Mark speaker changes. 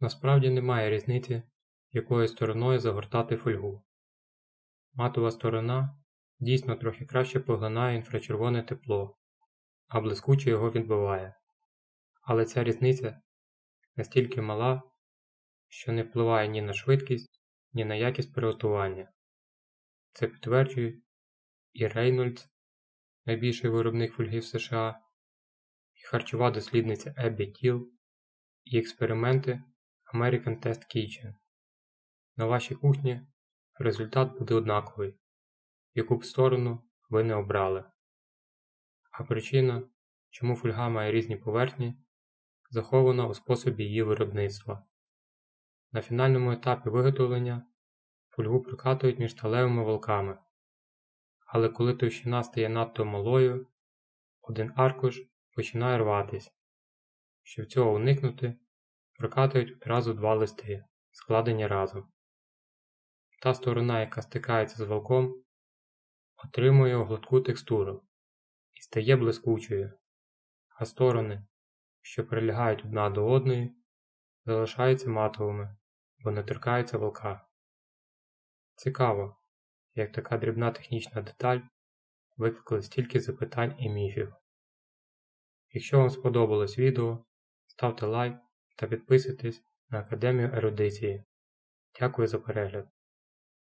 Speaker 1: Насправді немає різниці, якою стороною загортати фольгу. Матова сторона дійсно трохи краще поглинає інфрачервоне тепло, а блискуче його відбиває. Але ця різниця настільки мала, що не впливає ні на швидкість, ні на якість приготування. Це підтверджують і Рейнольдс, найбільший виробник фольги в США, і харчова дослідниця Еббі Тіл, і експерименти American Test Kitchen. На вашій кухні результат буде однаковий, яку б сторону ви не обрали. А причина, чому фольга має різні поверхні, захована у способі її виробництва. На фінальному етапі виготовлення фольгу прокатують між сталевими волками, але коли товщина стає надто малою, один аркуш починає рватись. Щоб цього уникнути, прокатують одразу два листи, складені разом. Та сторона, яка стикається з волком, отримує гладку текстуру і стає блискучою, а сторони, що прилягають одна до одної, залишаються матовими, бо не торкаються волка. Цікаво, як така дрібна технічна деталь викликала стільки запитань і міфів. Якщо вам сподобалось відео, ставте лайк та підписуйтесь на Академію ерудиції. Дякую за перегляд.